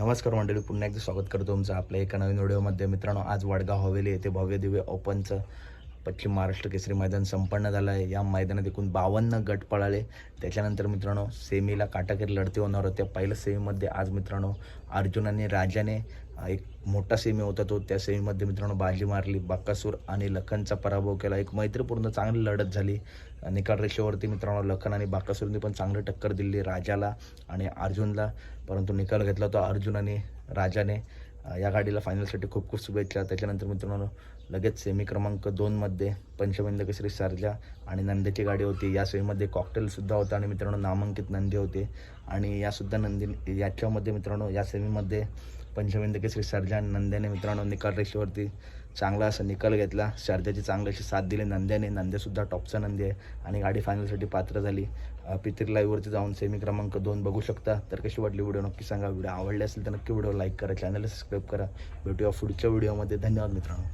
नमस्कार मंडळी पुन्हा एकदा स्वागत करतो तुमचं आपल्या एका नवीन व्हिडिओमध्ये. मित्रांनो आज वडगाव हवेली येथे भव्य दिव्य ओपनचं पश्चिम महाराष्ट्र केसरी मैदान संपन्न झालं आहे. या मैदानात एकूण बावन्न गट पळाले. त्याच्यानंतर मित्रांनो सेमीला काटाकीर लढती होणार होत्या. पहिल्या सेमीमध्ये आज मित्रांनो अर्जुन आणि राजाने एक मोठा सेमी होता तो. त्या सेमीमध्ये मित्रांनो बाजी मारली बाकासूर आणि लखनचा पराभव केला. एक मैत्रीपूर्ण चांगली लढत झाली. निकाल रेषेवरती मित्रांनो लखन आणि बाकासूरने पण चांगली टक्कर दिली राजाला आणि अर्जुनला. परंतु निकाल घेतला तो अर्जुन आणि राजाने. या गाडीला फायनलसाठी खूप खूप शुभेच्छा. त्याच्यानंतर मित्रांनो लगेच सेमी क्रमांक दोनमध्ये पंचमेंद केसरी सर्जा आणि नंदीची गाडी होती. या सेमीमध्ये कॉकटेलसुद्धा होता आणि मित्रांनो नामांकित नंदी होते. आणि यासुद्धा नंदी याच्यामध्ये मित्रांनो या सेमीमध्ये पंचमेंद केसरी सर्जा आणि नंद्याने मित्रांनो निकाल रेषेवरती चांगला असा निकाल घेतला. सर्जाची चांगली अशी साथ दिली नंद्याने. नंद्यासुद्धा टॉपचा नंदी आहे आणि गाडी फायनलसाठी पात्र झाली. अ, पितिर लाईव्हवरती जाऊन सेमी क्रमांक दोन बघू शकता. तर कशी वाटली व्हिडिओ नक्की सांगा. व्हिडिओ आवडले असेल तर नक्की व्हिडिओ लाईक करा. चॅनलला सबस्क्राईब करा. भेटूया पुढच्या व्हिडिओमध्ये धन्यवाद मित्रांनो.